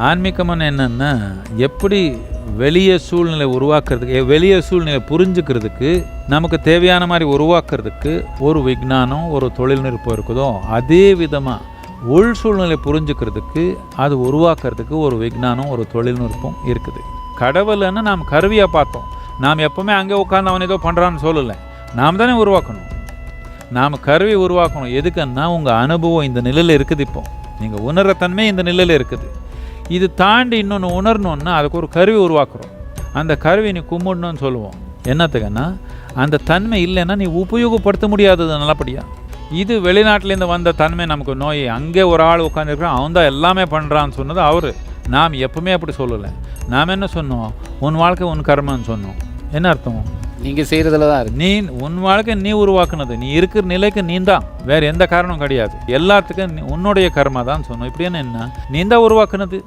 ஆன்மீகம்னு என்னென்னா எப்படி வெளியே சூழ்நிலை உருவாக்குறதுக்கு எ- வெளியே சூழ்நிலை புரிஞ்சுக்கிறதுக்கு நமக்கு தேவையான மாதிரி உருவாக்குறதுக்கு ஒரு விஞ்ஞானம் ஒரு தொழில்நுட்பம் இருக்குதோ அதே விதமாக உள் சூழ்நிலை புரிஞ்சுக்கிறதுக்கு அது உருவாக்குறதுக்கு ஒரு விஞ்ஞானம் ஒரு தொழில்நுட்பம் இருக்குது. கடவுள்னு நாம் கருவியாக பார்த்தோம். நாம் எப்பவுமே அங்கே உட்காந்து அவன் ஏதோ பண்ணுறான்னு சொல்லலை. நாம் தானே உருவாக்கணும். நாம் கருவி உருவாக்கணும். எதுக்குன்னா உங்கள் அனுபவம் இந்த நிலையில் இருக்குது இப்போ. நீங்கள் உணர்ற தன்மை இந்த நிலையில் இருக்குது. இது தாண்டி இன்னொன்று உணரணுன்னா அதுக்கு ஒரு கருவி உருவாக்குறோம். அந்த கருவி நீ கும்பிடணும்னு சொல்லுவோம். என்னத்துக்குன்னா அந்த தன்மை இல்லைன்னா நீ உபயோகப்படுத்த முடியாதது நல்லபடியாக இது வெளிநாட்டிலேருந்து வந்த தன்மை நமக்கு நோய். அங்கே ஒரு ஆள் உட்காந்துருக்கான் அவன் தான் எல்லாமே பண்ணுறான்னு சொன்னது அவர். நாம் எப்பவுமே அப்படி சொல்லலை. நாம் என்ன சொன்னோம்? உன் வாழ்க்கை உன் கர்மன்னு சொன்னோம். என்ன அர்த்தம்? நீங்கள் செய்கிறதுல தான் இருக்கு நீ உன் வாழ்க்கை நீ உருவாக்குனது. நீ இருக்கிற நிலைக்கு நீ தான். வேற எந்த காரணமும் கிடையாது. எல்லாத்துக்கும் உன்னுடைய கர்மா தான் சொன்னோம். இப்படி என்ன நீ தான் உருவாக்குனது?